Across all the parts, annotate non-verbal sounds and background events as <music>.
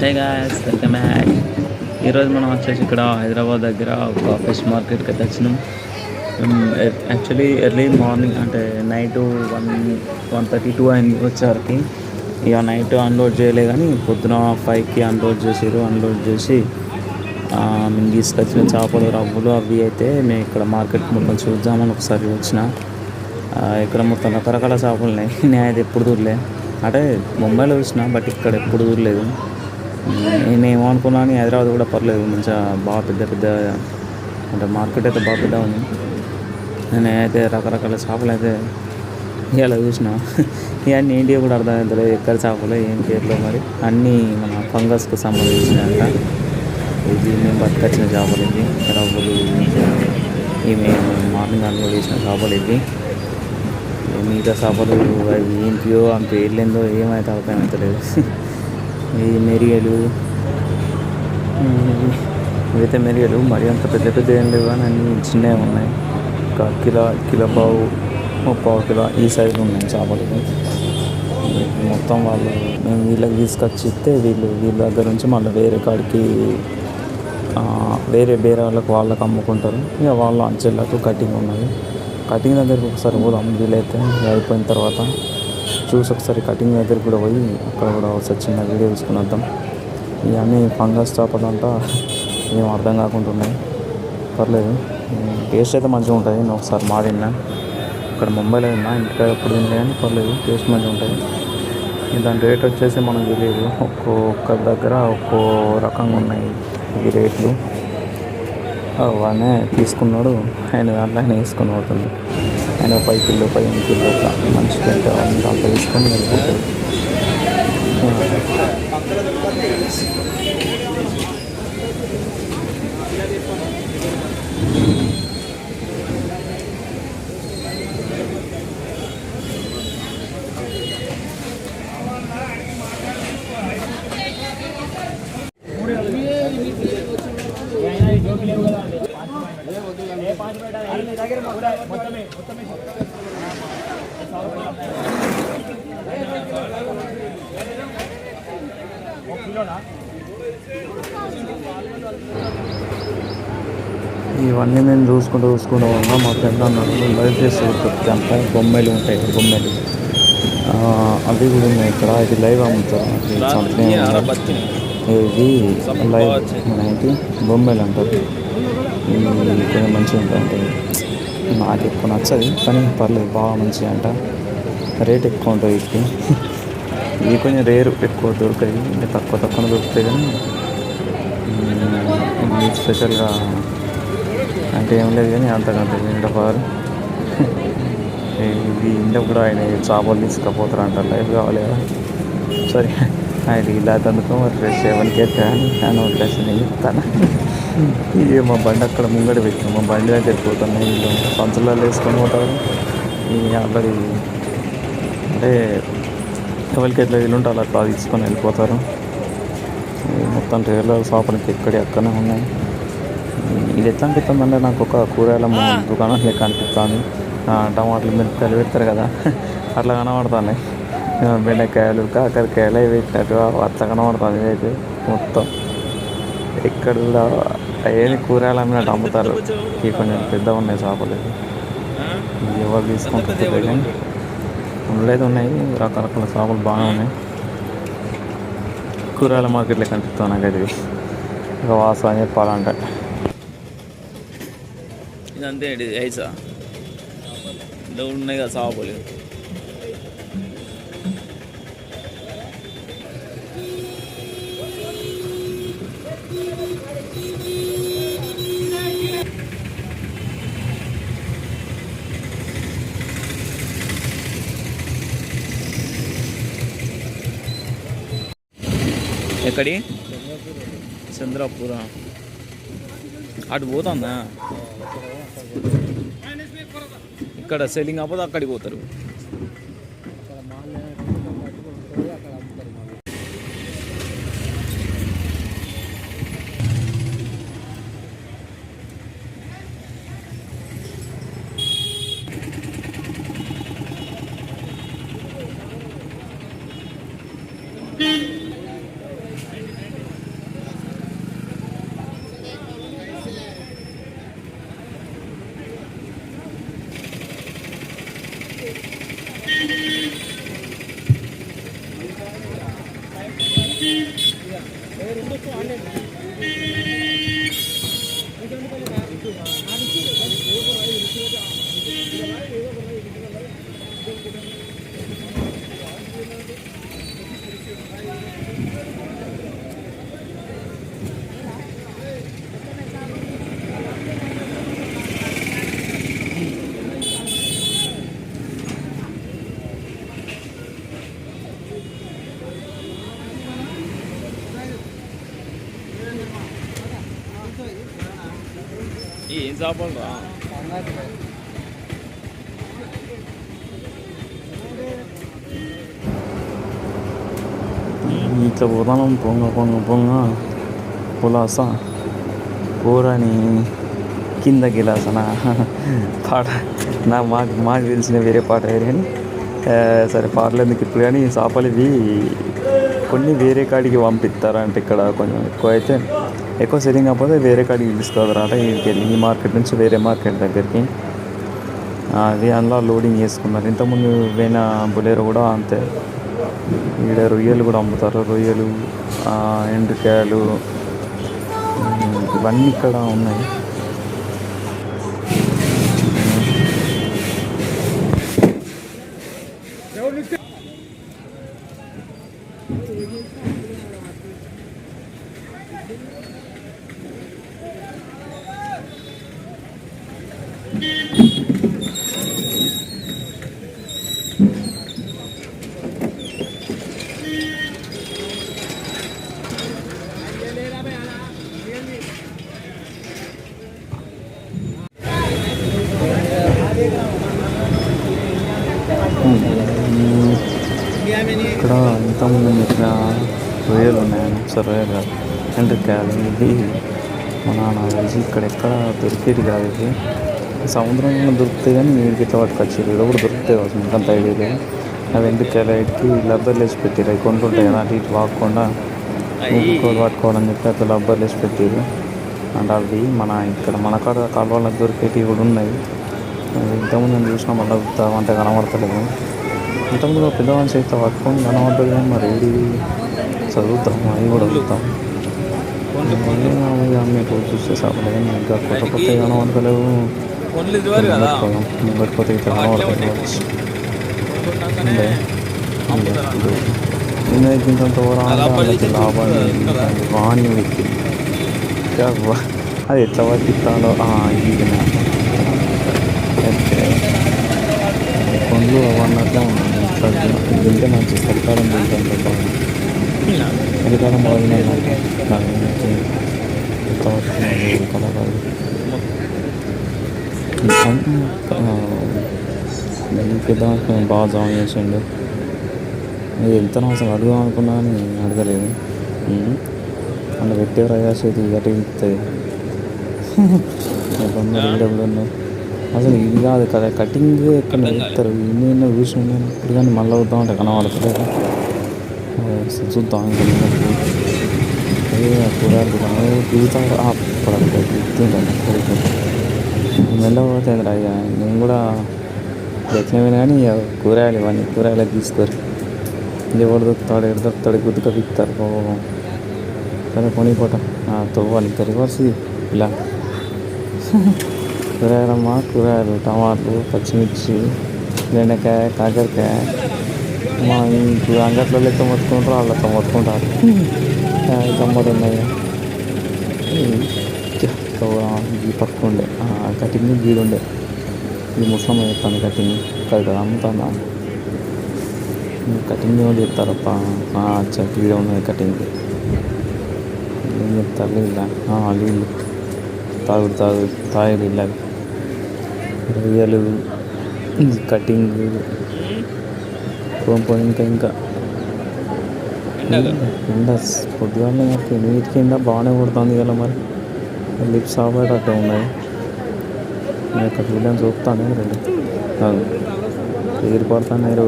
Hey guys welcome back ఈరోజు మనం వచ్చేసి ఇక్కడ హైదరాబాద్ దగ్గర ఒక ఫిష్ మార్కెట్కి అయితే వచ్చినాం. యాక్చువల్లీ ఎర్లీ మార్నింగ్ అంటే night one one thirty two అయింది వచ్చేసరికి. ఇక నైట్ అన్లోడ్ చేయలే కానీ పొద్దున ఫైవ్కి అన్లోడ్ చేసారు అన్లోడ్ చేసి మేము తీసుకొచ్చిన చేపలు రవ్వులు అవి అయితే మేము ఇక్కడ మార్కెట్ మొత్తం చూద్దామని ఒకసారి వచ్చిన. ఇక్కడ మొత్తం రకరకాల చేపలు ఉన్నాయి <laughs> నేను అయితే ఎప్పుడు చూడలే. అంటే ముంబైలో చూసిన బట్ ఇక్కడ ఎప్పుడు చూడలేదు. నేను అనుకున్నాను హైదరాబాద్ కూడా పర్లేదు. మంచిగా బాగా పెద్ద పెద్ద అంటే మార్కెట్ అయితే బాగా పెద్ద ఉంది. నేనైతే రకరకాల చేపలు అయితే ఇలా చూసిన. ఇవన్నీ ఏంటి కూడా అర్థమవుతుంది ఎక్కడ చేపలు ఏం పేర్లు మరి. అన్నీ మన ఫంగస్కి సంబంధించినట ఇది మేము బతికొచ్చిన చేపలు ఇది రవ్వలు ఇవి మేము మార్నింగ్ కూడా చేసిన చేపలు ఇవి. మిగతా చేపలు అవి ఏంటియో ఆ పేర్లు ఏందో ఏమైతే అర్థమవుతలేదు ఈ మెరియలు. ఇవి- ఇవైతే మెరియలు మరి అంత పెద్ద పెద్ద ఏం లేవు కానీ అన్నీ చిన్నవి ఉన్నాయి. ఒక కిలో కిలో పావు పావు కిలో ఈ సైజు ఉన్నాయి చేపలు. మొత్తం వాళ్ళు మేము వీళ్ళకి తీసుకొచ్చి ఇస్తే వీళ్ళు వీళ్ళ దగ్గర నుంచి మళ్ళీ వేరే కాడికి వేరే వేరే వాళ్ళకి వాళ్ళకి అమ్ముకుంటారు. ఇక వాళ్ళ అంచెలకు కటింగ్ ఉన్నది. కటింగ్ దగ్గరికి ఒకసారి పోదాం వీలైతే. అయిపోయిన తర్వాత చూసి ఒకసారి కటింగ్ దగ్గర కూడా పోయి అక్కడ కూడా ఒకసారి చిన్న వీడియో తీసుకుని వద్దాం ఇవన్నీ ఫంగస్ చేపలంట ఏం అర్థం కాకుండా ఉన్నాయి పర్లేదు టేస్ట్ అయితే మంచిగా ఉంటుంది. నేను ఒకసారి మాడినా. ఇక్కడ ముంబైలో తిన్నా ఇంటికాడ ఎప్పుడు తినలే కానీ పర్లేదు టేస్ట్ మంచిగా ఉంటుంది. దాని రేట్ వచ్చేసి మనకు తెలియదు. ఒక్కొక్క దగ్గర ఒక్కో రకంగా ఉన్నాయి ఈ రేట్లు వానే తీసుకున్నాడు. ఆయన దాంట్లో ఆయన వేసుకుని పోతుంది. ఆయన పది కిలో పదిహేను కిలో ఒక మనిషికి దాంట్లో తీసుకొని వెళ్ళిపోతాడు. ఇవన్నీ మేము చూసుకుంటూ చూసుకుంటూ ఉన్నా మా ఫ్రెండ్ అన్నాడు లైవ్ చేసి అంతా బొమ్మలు ఉంటాయి బొమ్మలు. అవి కూడా ఉన్నాయి ఇక్కడ ఇది లైవ్ అమ్ముతారు ఇది లైవ్ ఏంటి బొమ్మలు అంటారు. కొంచెం మంచిగా ఉంటాయి నాకు ఎక్కువ నచ్చదు కానీ పర్లేదు బాగా మంచిగా అంట. రేట్ ఎక్కువ ఉంటుంది వీటికి. ఇవి కొంచెం రేరు ఎక్కువ దొరుకుతాయి తక్కువ తక్కువ దొరుకుతాయి కానీ స్పెషల్గా అంటే ఏం లేదు కానీ అంతకంటే పవర్ ఇది ఇంట్లో కూడా ఆయన చేపలు తీసుకుపోతారంట లైఫ్ కావాలి కదా. సరే ఆయన ఇలా తందుకో మరి ఫ్రెష్ ఎవరికి అయితే అని నేను చెప్తాను. ఇక మా బండి అక్కడ ముంగడ పెట్టాం మా బండి దగ్గరికి పోతాను వీళ్ళు సంచులలో వేసుకొని పోతారు. ఈ ఆల్రెడీ అంటే ఎవరికి ఎట్లా వీలుంటే అలా అట్లా తీసుకొని వెళ్ళిపోతారు. మొత్తం ట్రైలర్ షాపులకి ఎక్కడి అక్కడనే ఉన్నాయి. ఇది ఎట్లా అనిపిస్తుంది అంటే నాకు ఒక కూరగాయల దుకాణం లెక్క అనిపిస్తుంది. టమాటాలు మిరపకాయలు పెడతారు కదా. <laughs> అట్లా కనబడుతున్నాయి. ఆ, బెండకాయలు కాకరకాయలు అవి పెట్టినట్టు అట్లా కనబడుతుంది ఇదైతే మొత్తం. ఇక్కడ కూడా ఏది కూరగాయలు అమ్మినట్టు అమ్ముతారు. ఇవి కొంచెం పెద్దగా ఉన్నాయి చేపలు ఇవి. ఇవి ఎవరు తీసుకుంటారు కానీ. ఉండలేదు ఉన్నాయి. రకరకాల చేపలు బాగానే ఉన్నాయి. కూరగాయల మార్కెట్లో కనిపిస్తాను నాకు అది ఇక వాసన అని చెప్పాలంటే. ఇదంతే అండి ఐసా? ఇలా ఉన్నాయి కదా చేపలు ఎక్కడి? చంద్రపుర. అటు పోతుందా? ఇక్కడ సెల్లింగ్ అవ్వదు అక్కడికి పోతారు. Thank you. ఏం చేపలు రా? ఇట్లా పోతాం పొంగ పొంగ పొంగ. పులాస కూరని కింద గిలాసన పాట నా మాకు మాకు తెలిసిన వేరే పాట వేరే కానీ సరే పాటలు ఎందుకు ఇప్పుడు కానీ చేపలు ఇవి కొన్ని వేరే కాడికి పంపిస్తారంటే ఇక్కడ కొంచెం ఎక్కువ అయితే ఎక్కువ సెల్లింగ్ కాకపోతే వేరే కాడికి తీసుకురారా ఇక్కడికి ఈ మార్కెట్ నుంచి వేరే మార్కెట్ దగ్గరికి. అది అందులో లోడింగ్ చేసుకున్నారు. ఇంతకుముందు పోయిన బులేరో కూడా అంతే. ఇక్కడ రొయ్యలు కూడా అమ్ముతారు. రొయ్యలు ఆ, ఇవన్నీ ఇక్కడ ఉన్నాయి ఉమ్, ఇక్కడ ఇంతకుముందు చెప్పిన రొయ్యలు ఉన్నాయని కాదు రొయ్యలు కాదు ఇది మన నాలెడ్జ్ ఇక్కడ ఎక్కడ దొరికేది కాదు ఇది. సముద్రంలో దొరుకుతాయి కానీ నీటికి ఇట్లా పట్టుకొచ్చారు ఇది కూడా దొరుకుతాయి కావచ్చు మీకు అంత ఐడియా లేదు. అవి ఎందుకు ఇటుకి లబ్బర్లు వేసి పెట్టారు అవి కొంటుంటాయి కదా అటు ఇటు వాకుండా ఇంకోటి పట్టుకోవాలని చెప్పి అట్లా లబ్బర్లు వేసి పెట్టారు అంటే అవి మన ఇక్కడ మన కాడ కాలువలకు దొరికేటివి కూడా ఉన్నాయి. ఇంతకుముందు నేను చూసిన మళ్ళీ అంటే కనబడతలేదు. ఇంతకుముందు ఒక పెద్ద మనిషి అయితే పట్టుకొని కనబడ్డది కానీ మరి ఏది చదువుతాం అవి కూడా చదువుతాం. మీకు చూస్తే సాపలేదు ఇంకా కొత్త కొత్త కనబడతలేవు ముంగట్పోతే ఇట్లా కనబడతాయి కావచ్చు ఉండే. ఉండే. ఇప్పుడు నిన్న ఇంత వాళ్ళకి లాభాలు వాణి వ్యక్తి. అది ఎట్లా పట్టిస్తాడో ఇది కొండ్లు అవన్నట్లే ఉన్నాయి తింటే మంచి చలికాలం తింటాం కదా చలికాలం బాగుంది కలకాదు పెద్ద బాగా జాయిన్ చేసిండు. వెళ్తాను అసలు అడుగుదాం అనుకున్నా కానీ అడగలేదు. అందులో పెట్టే ప్రయాసేది గట్టి ఇస్తుంది ఈడబ్ల్యూ ఉన్నాయి అసలు ఇది కాదు కదా కటింగ్ ఎక్కడ పెడతారు ఇన్ని చూసిన నేను. ఇప్పుడు కానీ మళ్ళీ వద్దాం అంటే కనబడతలేదు చూద్దాం కూరగాయలు దుకాణం దిగుతాం తింటాను పోతే అయ్యా నేను కూడా ఎట్లమైన కానీ కూరగాయలు ఇవన్నీ కూరగాయలు తీస్తారు ఎవరు దొరుకుతాడు ఎక్కడ దొరుకుతాడు? గుద్దుక పిక్తారు పాపం. సరే కొనిపోట తవ్వాలి. రివర్స్ ఇలా. కూరగాయలమ్మ కూరగాయలు టమాటాలు పచ్చిమిర్చి బెండకాయ కాకరకాయ మా ఇంటి అంగట్లో లెక్క మొత్తుకుంటారు వాళ్ళతో మొత్తుకుంటారు టమాటా ఉన్నాయి ఈ పక్క ఉండే కటింగ్ గీడు ఉండే ఈ ముసలమ్మ చెప్తాను కటింగ్ కదా అమ్ముతాను కటింగ్ ఎవరు చెప్తారప్ప గీడ ఉన్నది కటింగ్ ఏం చెప్తారు నీళ్ళ నీళ్ళు తాగు తాగు తాగే రొయ్యలు కటింగ్ పోయి ఇంకా ఇంకా. ఎండ పొద్దుగానే నాకు నీటి కింద బాగానే కొడుతుంది కదా మరి. లిప్స్ ఆపేటట్టు ఉన్నాయి. నేను ఇక్కడ వీళ్ళని చూపుతాను రెండు ఎగిరి పడతాను మీరు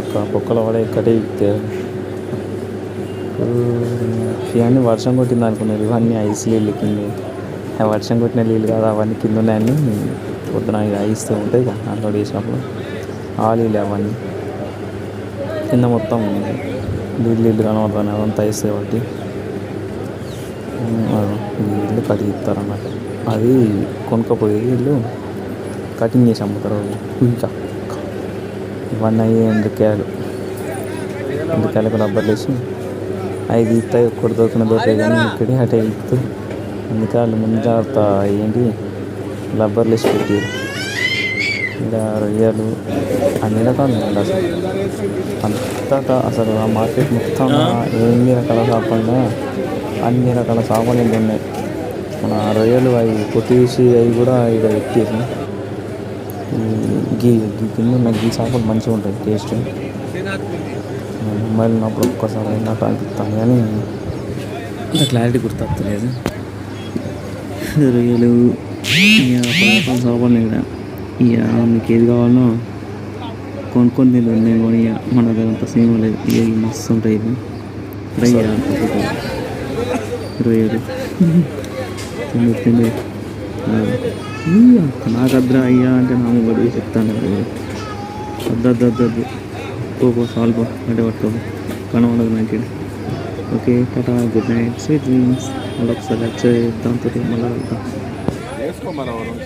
ఒక పొక్కల పడే ఇక్కడే ఇవన్నీ వర్షం కొట్టింది అనుకున్నారు. ఇవన్నీ ఐస్ నీళ్ళు కింద. వర్షం కొట్టిన నీళ్ళు కాదు అవన్నీ కింద ఉన్నాయని. పొద్దున ఇక ఐస్తో ఉంటాయి కదా అన్లోడ్ చేసినప్పుడు ఆ అవన్నీ కింద మొత్తం నీళ్ళు ఇల్లు కనబడతాను అదంతా వేస్తే బట్టి ఈ ఇల్లు కట్టి ఇస్తారన్నట్టు అది కొనుక్కపోయి ఇల్లు కటింగ్ చేసి అమ్ముతారు ఇంకా ఇవన్నీ అయ్యి ఎండుకాయలు ఎండుకాయలకు రబ్బర్లు వేసి అవి తీస్తాయి ఒక్కటి దొరికిన దొరికాయి కానీ ఇక్కడే అటే ఇస్తూ అందుకే వాళ్ళు ముందు జాగ్రత్త ఏంటి? రబ్బర్లు వేసి పెట్టి ఇలా రొయ్యలు అన్ని రకాలు ఉన్నాయి అసలు అంతటా అసలు ఆ మార్కెట్ మొత్తం ఎన్ని రకాల చేపలు అన్ని రకాల చేపలు ఇంకా ఉన్నాయి మన రొయ్యలు అవి కొట్టేసి అవి కూడా ఇక్కడ పెట్టేసి గీ గీ కింద ఉన్న గీ చేపలు మంచిగా ఉంటాయి టేస్ట్ మొబైల్ ఉన్నప్పుడు ఒక్కసారి నాకు అనిపిస్తాను కానీ ఇంత క్లారిటీ గుర్తొస్తలేదు రొయ్యలు ఇక పదకొండు ఇక్కడ ఇక మీకు ఏది కావాలనో కొనుక్కొని తింది నేను కొని మన దగ్గర అంత సేమ్ లేదు. ఇక మస్తు ఉంటాయి ఇది ఫ్రై చేయాలి ఏడు. తిండి తిండి నాకు అద్రా అయ్యా అంటే నా ముగ్గురు చెప్తాను వద్దు వద్దు వద్దు వద్దు. పో సాల్వ్ అంటే పట్టుకో కనబడదు నాకు okay tata. Good night. Sweet dreams. మళ్ళీ ఒకసారి వచ్చే దాంతో మళ్ళీ వెళ్తాం. తీసుకోమన్నా మనం